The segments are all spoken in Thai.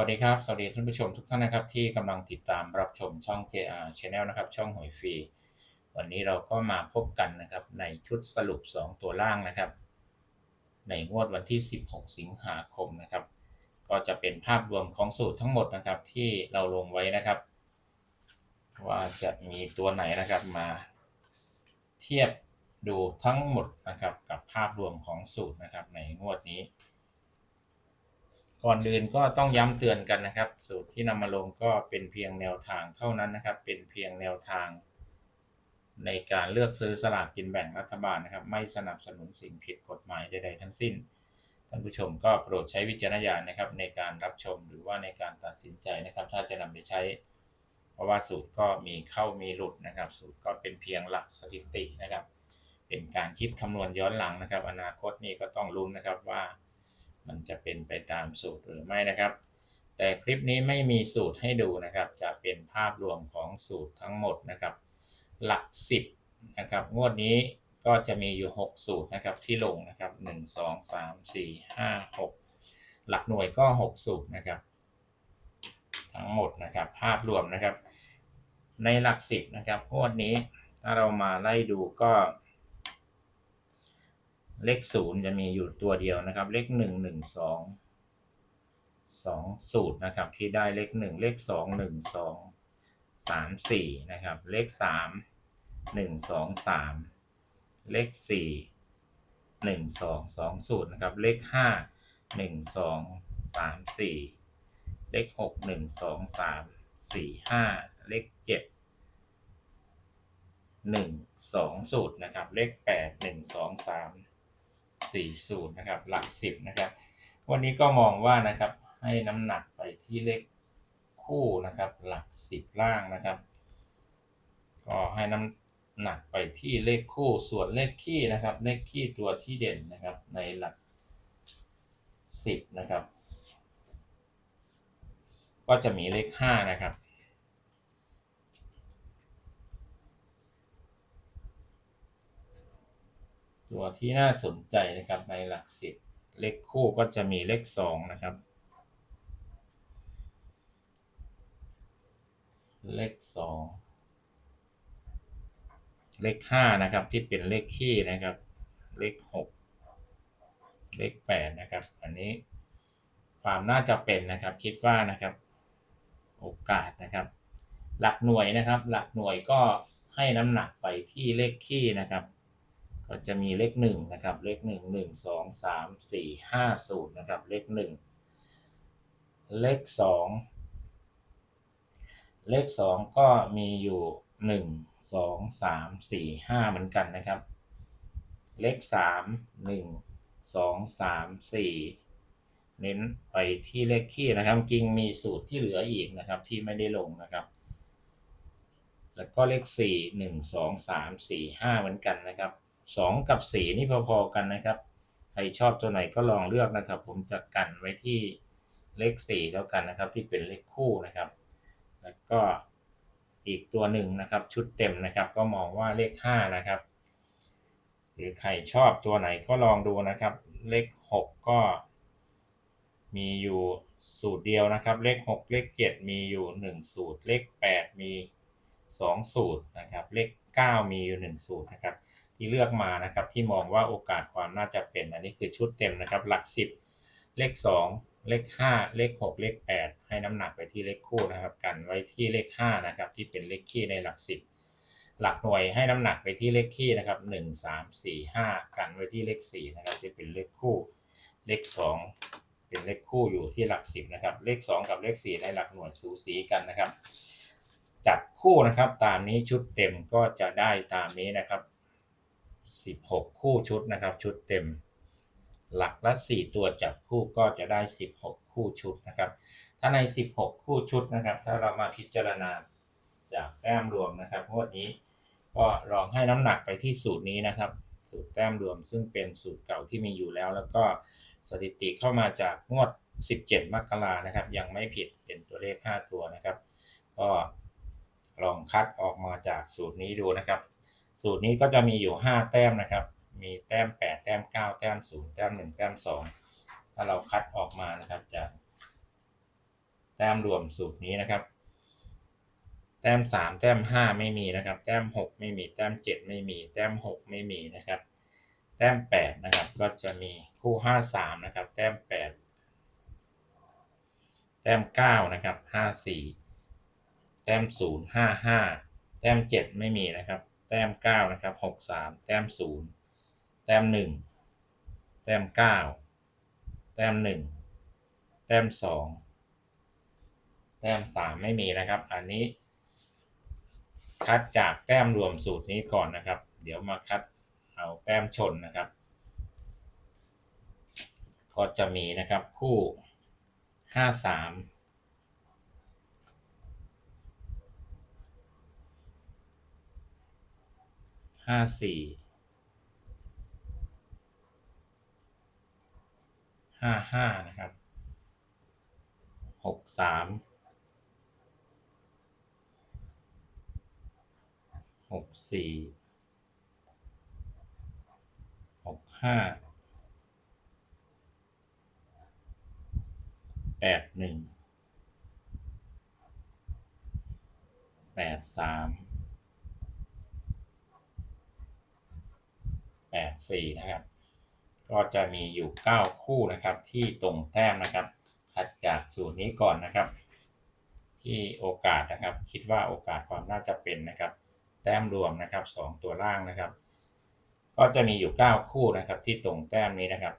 วัสดีครับ สวัสดีท่านผู้ชมทุกท่านนะครับ ที่กำลังติดตามรับชมช่อง JR Channel นะครับ ช่องหวยฟรี วันนี้เราก็มาพบกันนะครับ ในชุดสรุป 2 ตัวล่างนะครับ ในงวดวันที่ 16 สิงหาคมนะครับ ก็จะเป็นภาพรวมของสูตรทั้งหมดนะครับ ที่เราลงไว้นะครับ ว่าจะมีตัวไหนนะครับมาเทียบดูทั้งหมดนะครับกับภาพรวมของสูตรนะครับในงวดนี้ ก่อนอื่นก็ต้องย้ำเตือนกันนะครับ สูตรที่นำมาลงก็เป็นเพียงแนวทางเท่านั้นนะครับ เป็นเพียงแนวทาง ในการเลือกซื้อสลากกินแบ่งรัฐบาลนะครับ ไม่สนับสนุนสิ่งผิดกฎหมายใดๆทั้งสิ้นท่านผู้ชมก็โปรดใช้วิจารณญาณนะครับ ในการรับชมหรือว่าในการตัดสินใจนะครับ ถ้าจะนำไปใช้ เพราะว่าสูตรก็มีเข้ามีหลุดนะครับ สูตรก็เป็นเพียงหลักสถิตินะครับ เป็นการคิดคำนวณย้อนหลังนะครับ อนาคตนี่ก็ต้องลุ้นนะครับว่า มันจะเป็นไปตามสูตรหรือไม่นะครับ แต่คลิปนี้ไม่มีสูตรให้ดูนะครับ จะเป็นภาพรวมของสูตรทั้งหมดนะครับ หลัก 10นะครับ งวดนี้ก็จะมีอยู่ 6 สูตรนะครับที่ลงนะครับ 1 2 3 4 5 6 หลักหน่วยก็ 6 สูตรนะครับ ทั้งหมดนะครับภาพรวมนะครับ ในหลัก 10นะครับงวดนี้ถ้าเรามาไล่ดูก็ เลขศูนย์จะมีอยู่ตัวเดียวนะครับ เลขหนึ่งหนึ่งสองสองสูตรนะครับที่ได้เลขหนึ่งเลขสองหนึ่งสองสามสี่นะครับ เลขสามหนึ่งสองสามเลขสี่หนึ่งสองสองสูตรนะครับ เลขห้าหนึ่งสองสามสี่เลขหกหนึ่งสองสามสี่ห้าเลขเจ็ดหนึ่งสองสูตรนะครับ เลขแปดหนึ่งสองสาม สี่สูตรนะครับหลักสิบนะครับวันนี้ก็มองว่านะครับให้น้ำหนักไปที่เลขคู่นะครับหลักสิบล่างนะครับ ก็ให้น้ำหนักไปที่เลขคู่ส่วนเลขคี่นะครับ เลขคี่ตัวที่เด่นนะครับในหลักสิบนะครับก็จะมีเลขห้านะครับ ตัวที่น่าสนใจนะครับในหลักสิบเลขคู่ก็จะมีเลขสองนะครับ เลขสองเลขห้านะครับที่เป็นเลขคี่นะครับ เลขหกเลขแปดนะครับ อันนี้ความน่าจะเป็นนะครับ คิดว่านะครับ โอกาสนะครับ หลักหน่วยนะครับ หลักหน่วยก็ให้น้ำหนักไปที่เลขคี่นะครับ ก็จะมีเลขหนึ่งนะครับ เลขหนึ่งหนึ่งสองสามสี่ห้าสูตรนะครับ เลขหนึ่งเลขสองเลขสองก็มีอยู่หนึ่งสองสามสี่ห้าเหมือนกันนะครับ เลขสามหนึ่งสองสามสี่เน้นไปที่เลขคี่นะครับ จริงมีสูตรที่เหลืออีกนะครับ ที่ไม่ได้ลงนะครับ แล้วก็เลขสี่หนึ่งสองสามสี่ห้าเหมือนกันนะครับ สองกับสี่นี่พอๆกันนะครับ ใครชอบตัวไหนก็ลองเลือกนะครับ ผมจะกันไว้ที่เลขสี่แล้วกันนะครับ ที่เป็นเลขคู่นะครับ แล้วก็อีกตัวหนึ่งนะครับ ชุดเต็มนะครับ ก็มองว่าเลขห้านะครับ หรือใครชอบตัวไหนก็ลองดูนะครับ เลขหกก็ มีอยู่สูตรเดียวนะครับ เลขหกเลขเจ็ดมีอยู่หนึ่งสูตร เลขแปดมีสองสูตรนะครับ เลขเก้ามีอยู่หนึ่งสูตรนะครับ ที่เลือกมานะครับ ที่มองว่าโอกาสความน่าจะเป็น อันนี้คือชุดเต็มนะครับ หลักสิบเลขสองเลขห้าเลขหกเลขแปดให้น้ำหนักไปที่เลขคู่นะครับ กันไว้ที่เลขห้านะครับ ที่เป็นเลขคี่ในหลักสิบหลักหน่วยให้น้ำหนักไปที่เลขคี่นะครับหนึ่งสามสี่ห้ากันไว้ที่เลขสี่นะครับ ที่เป็นเลขคู่ เลขสองเป็นเลขคู่อยู่ที่หลักสิบนะครับ เลขสองกับเลขสี่ในหลักหน่วยสูสีกันนะครับจับคู่นะครับตามนี้ชุดเต็มก็จะได้ตามนี้นะครับ 16 คู่ชุดนะครับ ชุดเต็ม หลักละ 4 ตัวจับคู่ก็จะได้ 16 คู่ชุดนะครับ ถ้าใน 16 คู่ชุดนะครับ ถ้าเรามาพิจารณาจากแต้มรวมนะครับงวดนี้ก็ลองให้น้ำหนักไปที่สูตรนี้นะครับ สูตรแต้มรวมซึ่งเป็นสูตรเก่าที่มีอยู่แล้ว แล้วก็สถิติเข้ามาจากงวด 17 มกรานะครับ ยังไม่ผิดเป็นตัวเลข 5 ตัวนะครับ ก็ลองคัดออกมาจากสูตรนี้ดูนะครับ สูตรนี้ก็จะมีอยู่ 5 แต้มนะครับ มีแต้ม 8 แต้ม 9 แต้ม 0 แต้ม 1 แต้ม 2 ถ้าเราคัดออกมานะครับจากแต้มรวมสูตรนี้นะครับ แต้มสามแต้มห้าไม่มีนะครับ แต้มหกไม่มี แต้มเจ็ดไม่มี แต้มหกไม่มีนะครับ แต้มแปดนะครับ ก็จะมีคู่ห้าสามนะครับ แต้มแปดแต้มเก้านะครับห้าสี่แต้มศูนย์ห้าห้าแต้มเจ็ดไม่มีนะครับ แต้มเก้านะครับหกสามแต้มศูนย์แต้มหนึ่งแต้มเก้าแต้มหนึ่งแต้มสองแต้มสามไม่มีนะครับ อันนี้ คัดจากแต้มรวมสูตรนี้ก่อนนะครับ เดี๋ยวมาคัดเอาแต้มชนนะครับ ก็จะมีนะครับคู่ห้าสาม ห้าสี่ห้าห้านะครับหกสามหกสี่หกห้าแปดหนึ่งแปดสาม แปดสี่นะครับ ก็จะมีอยู่ 9 คู่นะครับ ที่ตรงแต้มนะครับถัดจากสูตรนี้ก่อนนะครับ ที่โอกาสนะครับ คิดว่าโอกาสความน่าจะเป็นนะครับ แต้มรวมนะครับ 2 ตัวล่างนะครับ ก็จะมีอยู่ 9 คู่นะครับ ที่ตรงแต้มนี้นะครับ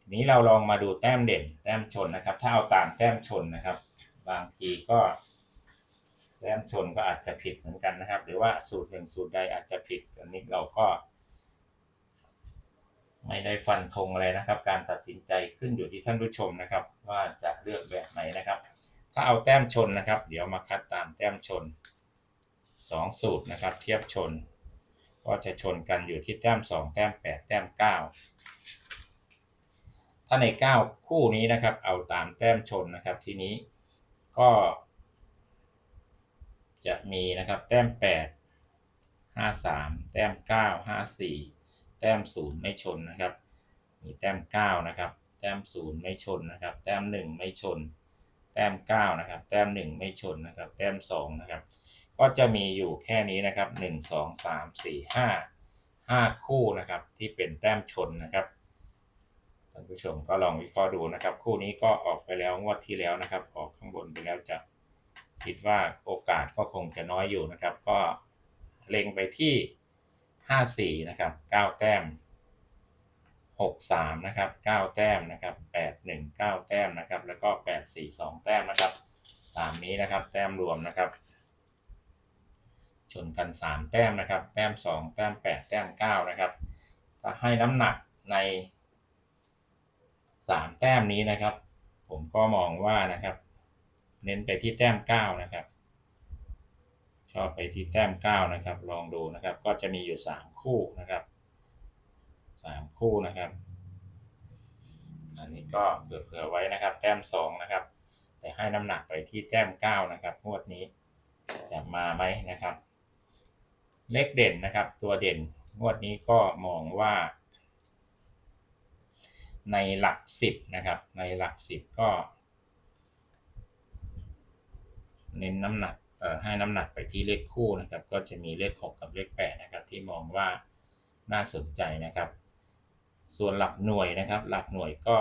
ทีนี้เราลองมาดูแต้มเด่น แต้มชนนะครับ ถ้าเอาตามแต้มชนนะครับ บางทีก็แต้มชนก็อาจจะผิดเหมือนกันนะครับ หรือว่าสูตรหนึ่งสูตรใดอาจจะผิดอันนี้เราก็ ไม่ได้ฟันธงอะไรนะครับ การตัดสินใจขึ้นอยู่ที่ท่านผู้ชมนะครับ ว่าจะเลือกแบบไหนนะครับ ถ้าเอาแต้มชนนะครับ เดี๋ยวมาคัดตามแต้มชนสองสูตรนะครับ เทียบชน ก็จะชนกันอยู่ที่แต้มสองแต้มแปดแต้มเก้าถ้าในเก้าคู่นี้นะครับ เอาตามแต้มชนนะครับทีนี้ก็ จะมีนะครับแต้มแปดห้าสามแต้มเก้าห้าสี่ ต้มศูนย์ไม่ชนนะครับ มีแต้มเก้านะครับ แต้มศูนย์ไม่ชนนะครับ แต้มหนึ่งไม่ชน แต้มเก้านะครับ แต้มหนึ่งไม่ชนนะครับ แต้มสองนะครับ ก็จะมีอยู่แค่นี้นะครับหนึ่งสองสามสี่ห้าห้าคู่นะครับ ที่เป็นแต้มชนนะครับท่านผู้ชมก็ลองวิเคราะห์ดูนะครับ คู่นี้ก็ออกไปแล้วงวดที่แล้วนะครับ ออกข้างบนไปแล้วจะคิดว่าโอกาสก็คงจะน้อยอยู่นะครับ ก็เล็งไปที่ ห้าสี่นะครับเก้าแต้มหกสามนะครับเก้าแต้มนะครับแปดหนึ่งเก้าแต้มนะครับ แล้วก็แปดสี่สองแต้มนะครับ ตามนี้นะครับ แต้มรวมนะครับ ชนกันสามแต้มนะครับ แต้มสองแต้มแปดแต้มเก้านะครับ ถ้าให้น้ำหนักในสามแต้มนี้นะครับ ผมก็มองว่านะครับ เน้นไปที่แต้มเก้านะครับ ชอบไปที่แต้มเก้านะครับ ลองดูนะครับ ก็จะมีอยู่สามคู่นะครับสามคู่นะครับ อันนี้ก็เผื่อไว้นะครับ แต้มสองนะครับ แต่ให้น้ำหนักไปที่แต้มเก้านะครับงวดนี้จะมาไหมนะครับ เลขเด่นนะครับ ตัวเด่นงวดนี้ก็มองว่า ในหลักสิบนะครับ ในหลักสิบก็ เน้นน้ำหนัก ให้น้ำหนักไปที่เลขคู่นะครับ ก็จะมีเลขหกกับเลขแปดนะครับที่มองว่าน่าสนใจนะครับ ส่วนหลักหน่วยนะครับ หลักหน่วยก็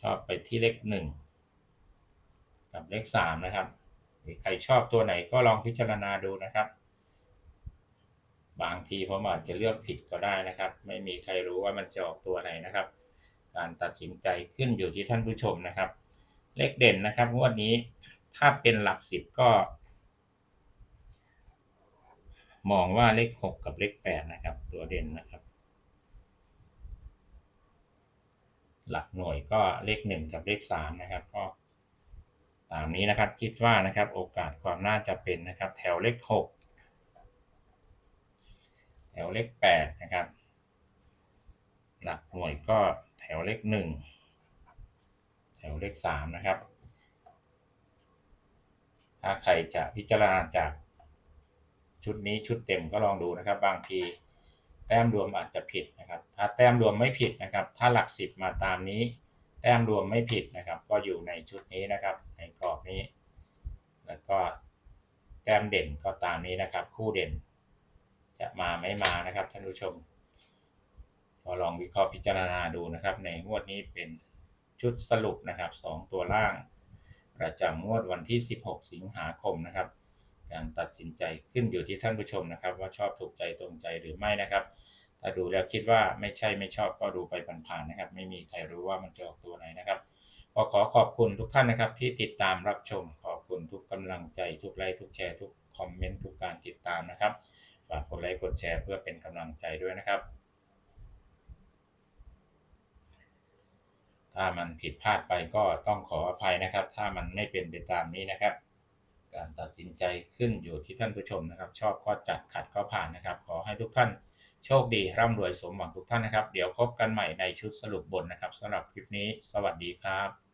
ชอบไปที่เลขหนึ่งกับเลขสามนะครับใครชอบตัวไหนก็ลองพิจารณาดูนะครับ บางทีผมอาจจะเลือกผิดก็ได้นะครับ ไม่มีใครรู้ว่ามันจะออกตัวไหนนะครับ การตัดสินใจขึ้นอยู่ที่ท่านผู้ชมนะครับ เลขเด่นนะครับงวดนี้ ถ้าเป็นหลักสิบก็ มองว่าเลขหกกับเลขแปดนะครับ ตัวเด่นนะครับ หลักหน่วยก็เลขหนึ่งกับเลขสามนะครับ ก็ตามนี้นะครับคิดว่านะครับโอกาสความน่าจะเป็นนะครับ แถวเลขหกแถวเลขแปดนะครับ หลักหน่วยก็แถวเลขหนึ่งแถวเลขสามนะครับ ถ้าใครจะพิจารณาจากชุดนี้ชุดเต็มก็ลองดูนะครับ บางทีแต้มรวมอาจจะผิดนะครับ ถ้าแต้มรวมไม่ผิดนะครับ ถ้าหลักสิบมาตามนี้ แต้มรวมไม่ผิดนะครับ ก็อยู่ในชุดนี้นะครับ ในกรอบนี้ แล้วก็แต้มเด่นก็ตามนี้นะครับ คู่เด่นจะมาไม่มานะครับท่านผู้ชมก็ลองวิเคราะห์พิจารณาดูนะครับ ในงวดนี้เป็นชุดสรุปนะครับสองตัวล่าง ประจำงวดวันที่ 16 สิงหาคมนะครับ การตัดสินใจขึ้นอยู่ที่ท่านผู้ชมนะครับ ว่าชอบถูกใจตรงใจหรือไม่นะครับ ถ้าดูแล้วคิดว่าไม่ใช่ไม่ชอบก็ดูไปผ่านๆนะครับ ไม่มีใครรู้ว่ามันจะออกตัวไหนนะครับก็ขอขอบคุณทุกท่านนะครับ ที่ติดตามรับชมขอบคุณทุกกำลังใจทุกไลค์ทุกแชร์ทุกคอมเมนต์ทุกการติดตามนะครับฝากกดไลค์กดแชร์เพื่อเป็นกำลังใจด้วยนะครับ ถ้ามันผิดพลาดไปก็ต้องขออภัยนะครับ ถ้ามันไม่เป็นไปตามนี้นะครับ การตัดสินใจขึ้นอยู่ที่ท่านผู้ชมนะครับ ชอบก็จัดขัดก็ผ่านนะครับ ขอให้ทุกท่านโชคดีร่ำรวยสมหวังทุกท่านนะครับ เดี๋ยวพบกันใหม่ในชุดสรุปบนนะครับสำหรับคลิปนี้ สวัสดีครับ